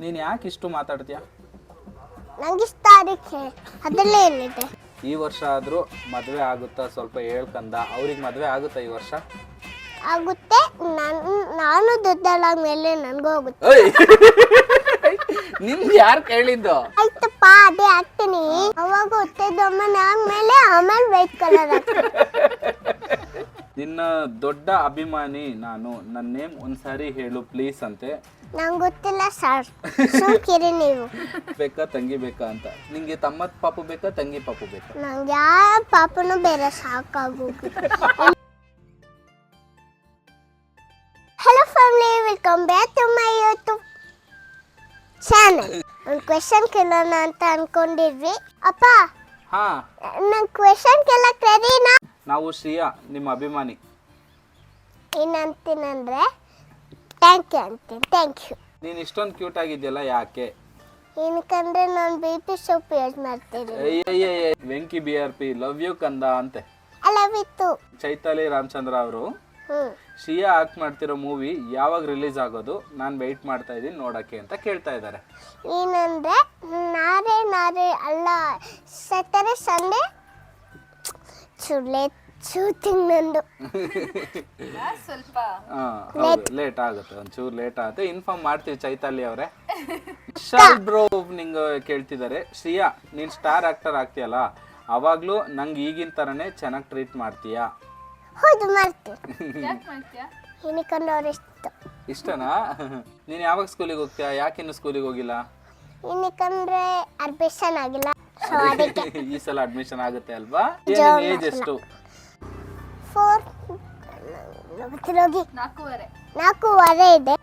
ನೀನು ಯಾಕೆ ಇಷ್ಟು ಮಾತಾಡ್ತೀಯ? ಇಷ್ಟ ಅದಕ್ಕೆ ಅದರಲ್ಲೇ ಏನಿದೆ ಈ ವರ್ಷ ಆದರೂ ಮದುವೆ ಆಗುತ್ತಾ ಸ್ವಲ್ಪ ಹೇಳ್ಕಂದ ಅವ್ರಿಗೆ ಮದುವೆ ಆಗುತ್ತಾ ಈ ವರ್ಷ? ಆಗುತ್ತೆ. ನನ್ ನಾನು ದೊಡ್ಡಳಾದ ಮೇಲೆ ನನಗೂ ಆಗುತ್ತೆ. ನಿಮ್ಗೆ ಯಾರು ಕೇಳಿದ್ದು? ಆಯ್ತಪ್ಪ ಅದೇ ಆಗ್ತೀನಿ. ಅವಾಗ ಹೊಟ್ಟೆದಮ್ಮನ ಆದ್ಮೇಲೆ ಆಮೇಲೆ ವೈಟ್ ಕಲರ್ ಆಗ್ತೀನಿ ನಿನ್ನ ದೊಡ್ಡ ಅಭಿಮಾನಿ ನಾನು. ನನ್ನ ನೇಮ್ ಒಂದ್ಸಾರಿ ಹೇಳು ಪ್ಲೀಸ್ ಅಂತೆ. ನಂಗೆ ಗೊತ್ತಿಲ್ಲ ಸರ್. ಸುಮ್ಕಿರಿ ನೀವು. ಬೇಕಾ ತಂಗಿ ಬೇಕಾ ಅಂತ. ನಿಂಗೆ ತಮ್ಮ ಪಾಪು ಬೇಕಾ ತಂಗಿ ಪಾಪು ಬೇಕಾ? ನಂಗೆ ಯಾವ ಪಾಪನು ಬೇರೆ ಸಾಕಾಗೋಗಿ. Hello family welcome back to my YouTube channel ಒಂದು ಕ್ವೆಶನ್ ಕೇಳೋಣ ಅಂತ ಅನ್ಕೊಂಡಿದ್ವಿ. ಅಪ್ಪ ಹಾ. ನಂಗೆ ಕ್ವೆಶನ್ ಕೇಳಕ್ಕೆ ರೆಡಿನಾ ನಾವು ಶ್ರೀಯಾ ನಿಮ್ಮ ಅಭಿಮಾನಿ. ಏನಂತೀನಂದ್ರೆ ಥ್ಯಾಂಕ್ ಯು ಅಂತೀನಿ ಥ್ಯಾಂಕ್ ಯು ನೀನು ಇಷ್ಟೊಂದು ಕ್ಯೂಟ್ ಆಗಿದ್ಯಲ್ಲ ಯಾಕೆ? ಏನಕ್ಕಂದ್ರೆ ನಾನು ಬಿ ಪಿ ಸೋಪ್ ಯೂಸ್ ಮಾಡ್ತೀನಿ ಅಯ್ಯಯ್ಯ Venky B R P love you ಕಂದ ಅಂತೆ ಯು ಟು ಚೈತಾಲಿ ರಾಮಚಂದ್ರ ಅವರು ಸಿಯಾ ಶ್ರೀಯಾ ಆಕ್ಟ್ ಮಾಡ್ತಿರೋ ಮೂವಿ ಯಾವಾಗ ರಿಲೀಸ್ ಆಗೋದು ನಾನು ವೆಯ್ಟ್ ಮಾಡ್ತಾ ಇದ್ದೀನಿ ನೋಡಕ್ಕೆ ಅಂತ ಕೇಳ್ತಾ ಇದ್ದಾರೆ ಏನಂದ್ರೆ ನಾರೆ ನಾರೆ ಅಲ್ಲ ಸ್ಯಾಟರ್ಡೆ ಸಂಡೇ ಚುಳ್ಳೆ ಶೂಟಿಂಗ್ ನಂದು. ಲೇಟ್ ಆಗುತ್ತೆ ಒಂಚೂರು ಲೇಟ್ ಆಗುತ್ತೆ. ಇನ್ಫಾರ್ಮ್ ಮಾಡ್ತೀವಿ ಚೈತಾಲಿ ಅವರೇ. ವಿಶಾಲ್ ಬ್ರೋ ನಿಂಗೆ ಕೇಳ್ತಿದ್ದಾರೆ ಶ್ರಿಯಾ ನೀನ್ ಸ್ಟಾರ್ ಆಕ್ಟರ್ ಆಗ್ತೀಯಲ್ಲ ಅವಾಗ್ಲೂ ನಂಗೆ ಈಗಿನ ತರನೇ ಚೆನ್ನಾಗಿ ಟ್ರೀಟ್ ಮಾಡ್ತೀಯಾ? ಹೌದು ಮಾಡ್ತೀನಿ. ಇಷ್ಟ. ಇಷ್ಟನಾ? ನೀನ್ ಯಾವಾಗ ಸ್ಕೂಲಿಗೆ ಹೋಗ್ತೀಯಾ? ಯಾಕಿನ್ನು ಸ್ಕೂಲಿಗೆ ಹೋಗಿಲ್ಲ? ಏನಕ್ಕಂದ್ರೆ ಅರ್ಬೇಷನ್ ಆಗಿಲ್ಲ. ಈ ಸಲ ಅಡ್ಮಿಷನ್ ಆಗುತ್ತೆ ಅಲ್ವಾ? ಏಜ್ ಎಷ್ಟು? ಫೋರ್ ಗೊತ್ತಿರೋಗಿ ನಾಲ್ಕೂವರೆ. ಇದೆ.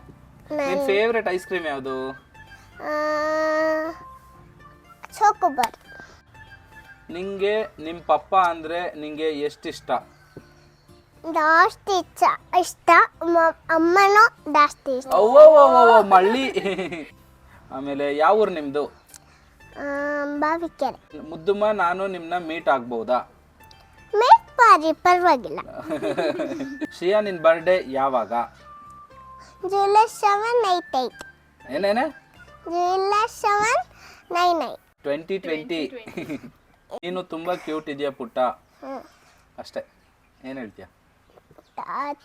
ನಿನ್ ಫೇವ್ರೆಟ್ ಐಸ್ ಕ್ರೀಮ್ ಯಾವುದು? ಚೋಕೋಬಾರ್ ನಿಂಗೆ ನಿಮ್ ಪಪ್ಪ ಅಂದ್ರೆ ನಿಂಗೆ ಎಷ್ಟಿಷ್ಟ? ಜಾಸ್ತಿ ಇಷ್ಟ. ಇಷ್ಟ. ಅಮ್ಮನೂ ಜಾಸ್ತಿ ಇಷ್ಟ. ಮಳ್ಳಿ. ಆಮೇಲೆ ಯಾವ ಊರು ನಿಮ್ದು? ಬಾವಿಕೆರೆ ಮುದ್ದುಮ್ಮ ನಾನು ನಿಮ್ನ ಮೀಟ್ ಆಗ್ಬಹುದಾ ಮೇಕ್ ಬಾರಿ ಪರವಾಗಿಲ್ಲ. ಶ್ರೇಯಾ ನಿನ್ ಬರ್ಡೇ ಯಾವಾಗ? ಜುಲೈ ಸೆವೆನ್ ಏಯ್ಟ್ ಏಟ್ ಏನೇನ July seven nine nine twenty twenty ನೀನು ತುಂಬಾ ಕ್ಯೂಟ್ ಇದೆಯಾ ಪುಟ್ಟ? ಅಷ್ಟೇ. ಏನು ಹೇಳ್ತೀಯ?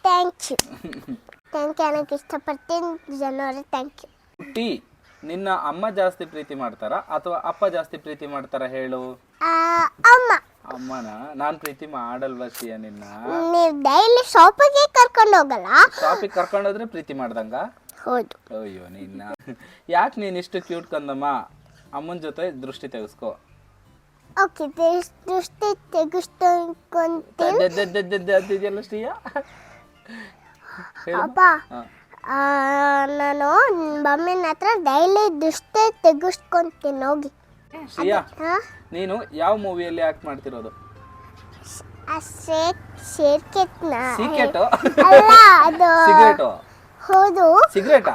ಥ್ಯಾಂಕ್ ಯು ಥ್ಯಾಂಕ್ ಯು ನನಗೆ ಇಷ್ಟಪಡ್ತೀನಿ. ಜನವರಿ ಥ್ಯಾಂಕ್ ಯು ಪುಟ್ಟಿ ನಿನ್ನ ಅಮ್ಮ ಜಾಸ್ತಿ ಪ್ರೀತಿ ಮಾಡ್ತಾರಾ ಅಥವಾ ಅಪ್ಪ ಜಾಸ್ತಿ ಪ್ರೀತಿ ಮಾಡ್ತಾರಾ ಹೇಳು? ಅಮ್ಮ. ಅಮ್ಮನ? ನಾನ್ ಪ್ರೀತಿ ಮಾಡಲ್ವಾ ಸಿಯ ನಿನ್ನ? ನೀವು ಡೈಲಿ ಶಾಪಿಗೆ ಕರ್ಕೊಂಡು ಹೋಗಲ್ಲ. ಶಾಪಿಗೆ ಕರ್ಕೊಂಡೋದ್ರೆ ಪ್ರೀತಿ ಮಾಡ್ದಂಗ? ಹೌದು. ಅಯ್ಯೋ ನಿನ್ನ. ಯಾಕೆ ನೀನ್ ಇಷ್ಟು ಕ್ಯೂಟ್ ಕಂದಮ್ಮ? ಅಮ್ಮನ ಜೊತೆ ದೃಷ್ಟಿ ತೆಗೆಸ್ಕೋ. ಓಕೆ ದೃಷ್ಟಿ ತೆಗಿಸ್ಕೊಂತೀನಿ. ಶ್ರೀಯಾ? ಅಪ್ಪ ನಾನು ಮಮ್ಮಿನ ಹತ್ರ ಡೈಲಿ ದುಷ್ಟೇ ತೆಗಿಸ್ಕೊಂತೀನಿ ಹೋಗಿ ಶ್ರೀಯಾ ನೀನು ಯಾವ ಮೂವಿಯಲ್ಲಿ ಆಕ್ಟ್ ಮಾಡ್ತಿರೋದು? ಆ ಸೀಕ್ರೆಟ್ ಅಲ್ಲ ಅದು ಸಿಗರೇಟು? ಹೌದು. ಸಿಗರೇಟಾ?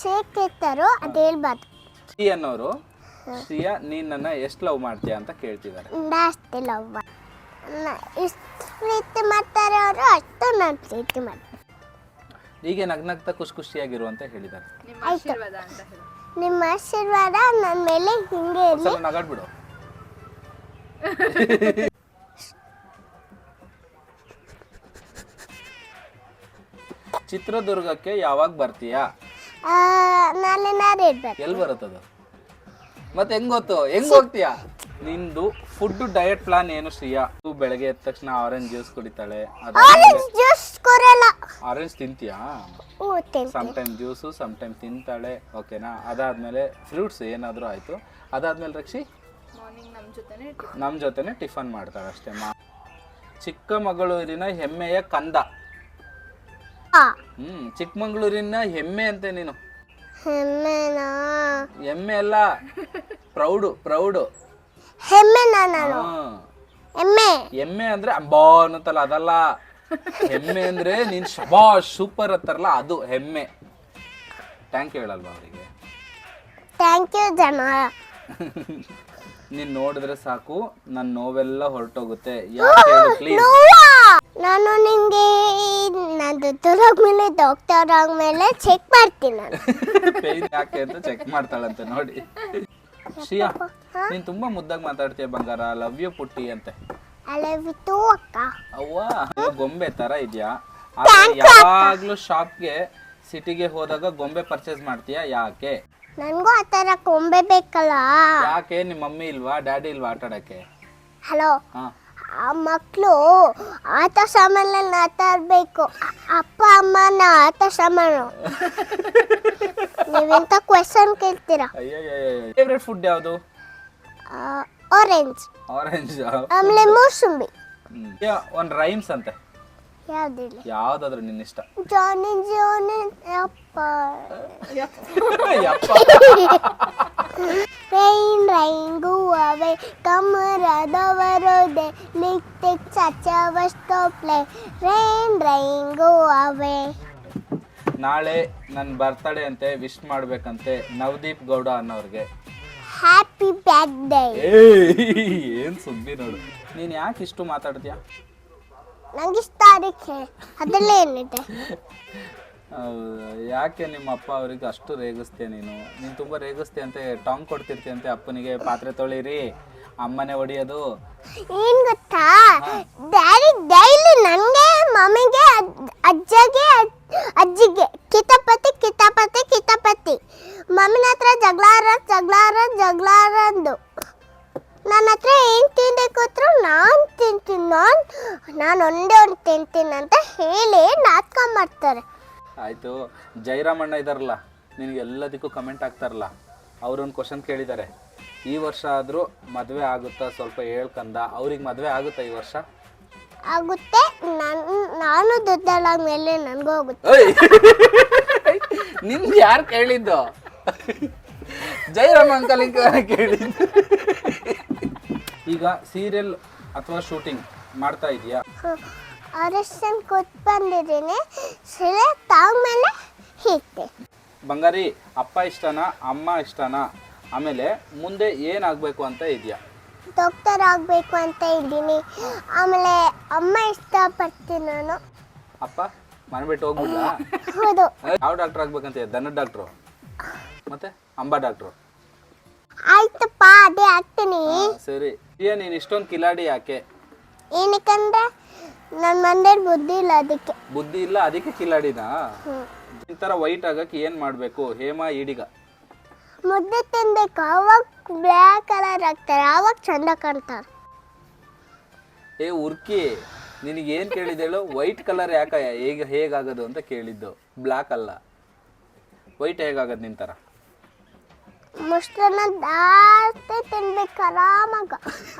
ಸೇರ್ಕೆತ್ತರು ಅದು ಹೇಳ್ಬಾರ್ದು. ಶ್ರೀ ಅನ್ನೋರು ಶ್ರೀಯಾ ನೀನ್ ನನ್ನ ಎಷ್ಟು ಲವ್ ಮಾಡ್ತೀಯ ಅಂತ ಕೇಳ್ತಿದ್ದಾರೆ. ಜಾಸ್ತಿ ಲವ್ ಎಷ್ಟು ಪ್ರೀತಿ ಮಾಡ್ತಾರೆ ಅವರು ಅಷ್ಟು ನಾನು ಪ್ರೀತಿ ಮಾಡ್ತಾರೆ ಹೀಗೆ ನಗ್ನಗ್ತಾ ಖುಷಿ ಖುಷಿಯಾಗಿರು ಅಂತ ಹೇಳಿದ್ದಾರೆ ಆಯ್ತು ನಿಮ್ಮ ಆಶೀರ್ವಾದ ನನ್ನ ಮೇಲೆ ಹಿಂಗೆ ಇರಲಿ. ಒಂದ್ಸಲ ನಗಾಡ್ಬಿಡು. ಚಿತ್ರದುರ್ಗಕ್ಕೆ ಯಾವಾಗ ಬರ್ತೀಯಾ? ನಾಳೆ ನಾಳೆ ಇರ್ಬೇಕು ಎಲ್ಲಿ ಬರುತ್ತದು? ಮತ್ತೆ ಹೆಂಗ್ ಗೊತ್ತು? ಹೆಂಗ್ ಹೋಗ್ತೀಯಾ? ನಿಂದು ಫುಡ್ ಡಯಟ್ ಪ್ಲಾನ್ ಏನು ಶ್ರೀಯಾ? ತೂ ಬೆಳಗ್ಗೆ ಎದ್ದ ತಕ್ಷಣ ಆರೆಂಜ್ ಜ್ಯೂಸ್ ಕುಡಿತಾಳೆ. ಆರೆಂಜ್ ಜ್ಯೂಸ್ ಕೊರಲ್ಲ ಆರೆಂಜ್ ತಿಂತೀಯಾ? ಓ ತಿಂತೀನಿ. Some time juice some time ತಿಂತಾಳೆ ಓಕೆನಾ ಅದಾದ್ಮೇಲೆ ಫ್ರೂಟ್ಸ್ ಏನಾದರೂ ಆಯ್ತು? ಅದಾದ್ಮೇಲೆ ರಕ್ಷಿ? ನಮ್ಮ ಜೊತೆನೆ ಟಿಫನ್ ಮಾಡ್ತಾಳೆ ಅಷ್ಟೇ. ಮಾ ಚಿಕ್ಕಮಗಳೂರಿನ ಹೆಮ್ಮೆಯ ಕಂದ. ಆ, ಹ್ಮ್ ಚಿಕ್ಕಮಗಳೂರಿನ ಹೆಮ್ಮೆ ಅಂತೆ ನೀನು. ಹೆಮ್ಮೆನಾ? ಹೆಮ್ಮೆ ಅಲ್ಲ ಪ್ರೌಡು ಪ್ರೌಡು. ಹೆಮ್ಮೆನಾ ನಾನು ಹೆಮ್ಮೆ. ಹೆಮ್ಮೆ ಎಮ್ಮೆ ಅಂದ್ರೆ ಅಂಬಾ ಅನ್ನತ್ತಲ್ಲ ಅದಲ್ಲ. ಹೆಮ್ಮೆ ಅಂದ್ರೆ ನೀನ್ ಶಬಾಷ್ ಸೂಪರ್ ಅಂತಾರಲ್ಲ ಅದು ಹೆಮ್ಮೆ. ಥ್ಯಾಂಕ್ ಯು ಹೇಳಲ್ವಾ ಅವರಿಗೆ? ಥ್ಯಾಂಕ್ ಯು ಜನ ನೀನ್ ನೋಡಿದ್ರೆ ಸಾಕು ನನ್ನ ನೋವೆಲ್ಲ ಹೊರಟೋಗುತ್ತೆ. ಯಾಕೆ ಪ್ಲೀಸ್ ನಾನು ನಿಂಗೆ ನಂದು ಮೇಲೆ ಡಾಕ್ಟರ್ ಆದ್ಮೇಲೆ ಚೆಕ್ ಮಾಡ್ತೀನಿ ನಾನು. ಪೇನ್ ಯಾಕೆ ಅಂತ ಚೆಕ್ ಮಾಡ್ತಾಳಂತೆ ನೋಡಿ. ಶ್ರಿಯಾ ನೀನ್ ತುಂಬಾ ಮುದ್ದಾಗಿ ಮಾತಾಡ್ತೀಯ ಬಂಗಾರ. ಲವ್ ಯು ಪುಟ್ಟಿ ಅಂತೆ. ಅಲವಿತ್ತು ಅಕ್ಕ. ಅವ್ವ ಇದು ಗೊಂಬೆ ತರ ಇದ್ಯಾ? ಯಾವಾಗ್ಲೂ ಶಾಪ್ಗೆ ಸಿಟಿಗೆ ಹೋದಾಗ ಗೊಂಬೆ ಪರ್ಚೇಸ್ ಮಾಡ್ತೀಯಾ? ಯಾಕೆ? ನನಗೂ ಆ ತರ ಗೊಂಬೆ ಬೇಕಲ್ಲ. ಯಾಕೆ? ನಿಮ್ಮ ಮಮ್ಮಿ ಇಲ್ವಾ? ಡ್ಯಾಡಿ ಇಲ್ವಾ ಆಟ ಆಡಕ್ಕೆ ಹಲೋ ಹಾ. ಆ ಮಕ್ಕಳು ಆಟ ಸಾಮಾನಲ್ಲಿ ಆಟ ಆಡ್ಬೇಕು ಅ- ಅಪ್ಪ, ಅಮ್ಮನ ಆಟ ಸಾಮಾನು. ನೀವೆಂತ ಕ್ವೆಶನ್ ಕೇಳ್ತೀರಾ? ಫೇವ್ರೆಟ್ ಫುಡ್ ಯಾವುದು ಆರೆಂಜ್ ಆರೆಂಜ್ ಆಮೇಲೆ ಮೂಸಂಬಿ ಒಂದ್ ರೈಮ್ಸ್ ಅಂತೆ ಯಾವ್ದಿಲ್ಲ ಯಾವ್ದಾದ್ರು ನಿನ್ನ ಇಷ್ಟ ಜಾನಿ ಜಾನಿ ಅಪ್ಪ ರೈನ್ ರೈನ್ ಗೂವವೆ ಕಮರದವರೋದೆ ಲಿಕ್ ಟಿಕ್ ಪ್ಲೇ ರೈನ್ ರೈನ್ ಅವೇ ನಾಳೆ ನನ್ನ ಬರ್ತಡೇ ಅಂತೆ ವಿಶ್ ಮಾಡ್ಬೇಕಂತೆ ನವದೀಪ್ ಗೌಡ ಅನ್ನೋರ್ಗೆ. ಹ್ಯಾಪಿ ಬರ್ತ್ಡೇ ಏನ್ ಸುದ್ದಿ ನೋಡು. ನೀನ್ ಯಾಕೆ ಇಷ್ಟು ಮಾತಾಡ್ತೀಯ? ನಂಗೆ ಇಷ್ಟ ಅದಕ್ಕೆ ಅದರಲ್ಲೇ ಏನಿದೆ? ಯಾಕೆ ನಿಮ್ಮ ಅಪ್ಪ ಅವ್ರಿಗೆ ಅಷ್ಟು ರೇಗಿಸ್ತೀಯ ನೀನು? ನೀನು ತುಂಬ ರೇಗಿಸ್ತೀಯ ಅಂತ ಟಾಂಗ್ ಕೊಡ್ತಿರ್ತೀಯಂತೆ ಅಪ್ಪನಿಗೆ, ಪಾತ್ರೆ ತೊಳೀರಿ, ಅಮ್ಮನೇ ಹೊಡಿಯೋದು. ಏನ್ ಗೊತ್ತಾ? ಡ್ಯಾಡಿ ಡೈಲಿ ನನಗೆ ಮಮ್ಮಿಗೆ ಅಜ್ಜಗೆ ಅಜ್ಜಿಗೆ, ಕಿತಾಪತಿ ಕಿತಾಪತಿ ಕಿತಾಪತಿ. ಮಮ್ಮಿನ ಹತ್ರ ಜಗಳಾರ ಜಗಳಾರ ಜಗಳಾರಂದು ನನ್ನ ಹತ್ರ ಏನು ತಿಂದೆ ಕೂತ್ರು ನಾನು ತಿಂತೀನಿ, ನಾನು ನಾನು ಒಂದೇ ಒಂದು ತಿಂತೀನಿ ಅಂತ ಹೇಳಿ ನಾಟಕ ಮಾಡ್ತಾರೆ. ಆಯ್ತು. ಜೈರಾಮಣ್ಣ ಇದ್ದಾರಲ್ಲ ನಿನಗೆ ಎಲ್ಲದಕ್ಕೂ ಕಮೆಂಟ್ ಆಗ್ತಾರಲ್ಲ ಅವ್ರೊಂದು ಕ್ವಶನ್ ಕೇಳಿದ್ದಾರೆ ಈ ವರ್ಷ ಆದರೂ ಮದುವೆ ಆಗುತ್ತಾ ಸ್ವಲ್ಪ ಹೇಳ್ಕಂದ ಅವ್ರಿಗೆ ಮದುವೆ ಆಗುತ್ತಾ ಈ ವರ್ಷ? ಆಗುತ್ತೆ. ನಾನು ನಾನು ದುಡ್ಡಲ್ಲ ಮೇಲೆ ನನಗೂ ಆಗುತ್ತೆ. ನಿಮ್ಗೆ ಯಾರು ಕೇಳಿದ್ದು? ಜೈರಾಮ್ ಅಂಕಲ್ ಕೇಳಿದ್ದು. ಈಗ ಸೀರಿಯಲ್ ಅಥವಾ ಶೂಟಿಂಗ್ ಮಾಡ್ತಾ ಇದೀಯಾ? ಅರಸನ್ ಕೂತ್ ಬಂದಿದ್ದೀನಿ. ತಾವ ತಾಗ್ಮೇಲೆ ಹೀಗೆ ಬಂಗಾರಿ ಅಪ್ಪ ಇಷ್ಟನಾ ಅಮ್ಮ ಇಷ್ಟನಾ? ಆಮೇಲೆ ಮುಂದೆ ಏನಾಗಬೇಕು ಅಂತ ಇದೆಯಾ? ಡಾಕ್ಟರ್ ಆಗಬೇಕು ಅಂತ ಇದ್ದೀನಿ. ಆಮೇಲೆ ಅಮ್ಮ ಇಷ್ಟಪಡ್ತೀನಿ ನಾನು. ಅಪ್ಪ ಮನೆ ಬಿಟ್ಟು ಹೋಗ್ಬಿಡ್ಲ? ಹೌದು. ಯಾವ ಡಾಕ್ಟರ್ ಆಗ್ಬೇಕಂತ ದನದ ಡಾಕ್ಟ್ರು ಮತ್ತೆ ಅಂಬಾ ಡಾಕ್ಟ್ರು ಆಯ್ತಪ್ಪ ಅದೇ ಆಗ್ತೀನಿ. ಸರಿ. ಏ ನೀನು ಇಷ್ಟೊಂದು ಕಿಲಾಡಿ ಯಾಕೆ? ಏನಕ್ಕಂದ್ರೆ ನನ್ನ ಬುದ್ಧಿ ಇಲ್ಲ ಅದಕ್ಕೆ. ಬುದ್ಧಿ ಇಲ್ಲ ಅದಕ್ಕೆ ಕಿಲಾಡಿನ. ಈ ಥರ ವೈಟ್ ಆಗಕ್ಕೆ ಏನ್ ಮಾಡಬೇಕು? ಹೇಮಾ ಈಡಿಗ. ಮುದ್ದೆ ತಿನ್ಬೇಕು ಅವಾಗ ಬ್ಲ್ಯಾಕ್ ಕಲರ್ ಆಗ್ತಾರೆ ಅವಾಗ ಚಂದ ಕಾಣ್ತಾರೆ. ಏ ಉರ್ಕಿ ನಿನಗೆ ಏನು ಕೇಳಿದೆ ಹೇಳು? ವೈಟ್ ಕಲರ್ ಯಾಕ ಹೇಗೆ ಹೇಗಾಗೋದು ಅಂತ ಕೇಳಿದ್ದು. ಬ್ಲ್ಯಾಕ್ ಅಲ್ಲ. ವೈಟ್ ಹೇಗಾಗದು ನಿನ್ ಥರ ಮೊಸರನ್ನ ಜಾಸ್ತಿ ತಿನ್ಬೇಕು ಆರಾಮಾಗ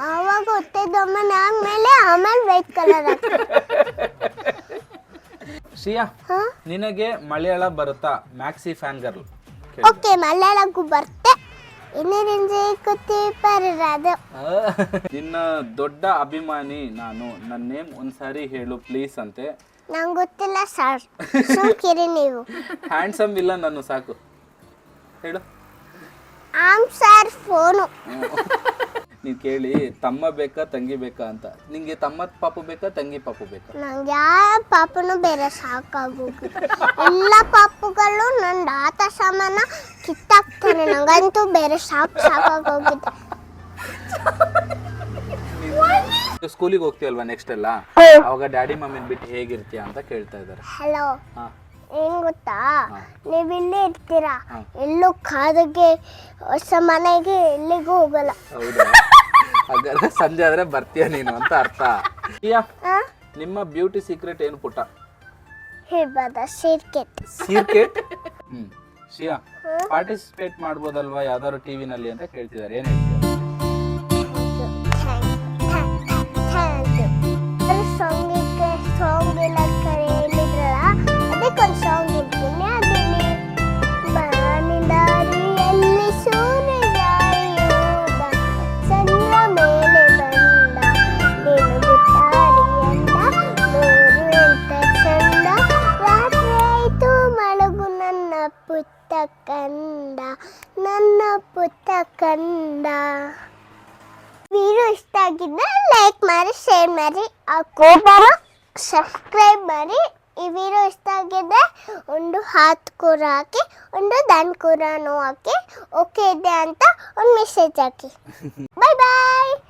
ಆವಾಗ ಹೊಟ್ಟೆ ದಮ್ಮನೆ ಆದ್ಮೇಲೆ ಆಮೇಲೆ ವೈಟ್ ಕಲರ್ ಸಿಯಾ ಹಾ? ನಿನಗೆ ಮಲಯಾಳ ಬರುತ್ತಾ? ಮ್ಯಾಕ್ಸಿ ಫ್ಯಾನ್ ಗರ್ಲ್ ಓಕೆ ಮಲಯಾಳಕ್ಕೂ ಬರ್ತೆ. ಇನ್ನೇನಿಂಜೆ ಕೂತಿ ಪರರಾದ ನಿನ್ನ ದೊಡ್ಡ ಅಭಿಮಾನಿ ನಾನು. ನನ್ನ ನೇಮ್ ಒಂದ್ಸಾರಿ ಹೇಳು ಪ್ಲೀಸ್ ಅಂತೆ. ನಂಗೆ ಗೊತ್ತಿಲ್ಲ ಸರ್ ಸುಮ್ಕಿರಿ ನೀವು. ಹ್ಯಾಂಡ್ಸಮ್ ಇಲ್ಲ ನಾನು ಸಾಕು. ಹೇಳು. ಆಮ್ ಸರ್ ಫೋನು ನೀನ್ ಕೇಳಿ ತಮ್ಮ ಬೇಕಾ ತಂಗಿ ಬೇಕಾ ಅಂತ. ನಿಂಗೆ ತಮ್ಮ ಪಾಪು ಬೇಕಾ ತಂಗಿ ಪಾಪು ಬೇಕಾ? ನಂಗೆ ಯಾವ ಪಾಪನು ಬೇರೆ ಸಾಕಾಗೋಗಿದೆ ಎಲ್ಲ ಪಾಪುಗಳು ನನ್ನ ಆತ ಸಾಮಾನ ಕಿತ್ತಾಕ್ತಾನೆ. ನಂಗಂತೂ ಬೇರೆ ಸಾಕು ಸಾಕಾಗೋಗಿದೆ. ಸ್ಕೂಲಿಗೆ ಹೋಗ್ತೀಯಲ್ವಾ ನೆಕ್ಸ್ಟ್ ಎಲ್ಲ? ಅವಾಗ ಡ್ಯಾಡಿ ಮಮ್ಮಿನ ಬಿಟ್ಟು ಹೇಗಿರ್ತೀಯ ಅಂತ ಕೇಳ್ತಾ ಇದ್ದಾರೆ. ಹಲೋ ಹಾ. ಏನ್ ಗೊತ್ತಾ? ನೀವು ಇಲ್ಲೇ ಇರ್ತೀರಾ? ಎಲ್ಲೂ ಕಾದಿಗೆ ಹೊಸ ಮನೆಗೆ ಎಲ್ಲಿಗೂ ಹೋಗಲ್ಲ. ಹೌದಾ? ಹಾಗಾದ್ರೆ ಸಂಜೆ ಆದ್ರೆ ಬರ್ತೀಯ ನೀನು ಅಂತ ಅರ್ಥ. ಆ? ನಿಮ್ಮ ಬ್ಯೂಟಿ ಸೀಕ್ರೆಟ್ ಏನು ಪುಟ್ಟ? ಹೇಳ್ಬೋದ ಸೀರ್ಕೆಟ್. ಸೀಕ್ರೆಟ್ ಹ್ಮ್. ಶ್ರಿಯಾ ಪಾರ್ಟಿಸಿಪೇಟ್ ಮಾಡ್ಬೋದಲ್ವಾ ಯಾವ್ದಾದ್ರು ಟಿವಿನಲ್ಲಿ ಅಂತ ಕೇಳ್ತಿದ್ದಾರೆ. ಏನ್ ಹೇಳ್ತೀಯ? ಸಾಂಗಿಗೆ ಸಾಂಗ್ ಎಲ್ಲ ಲೈಕ್ ಮಾಡಿ ಶೇರ್ ಮಾಡಿ ಕೋಪನ ಸಬ್ಸ್ಕ್ರೈಬ್ ಮಾಡಿ ಈ ವಿಡಿಯೋ ಇಷ್ಟ ಆಗಿದೆ ಒಂದು ಹಾತ್ ಕೂರ ಹಾಕಿ ಒಂದು ದನ್ ಕೂರನೂ ಹಾಕಿ ಓಕೆ ಇದೆ ಅಂತ ಒಂದು ಮೆಸೇಜ್ ಹಾಕಿ.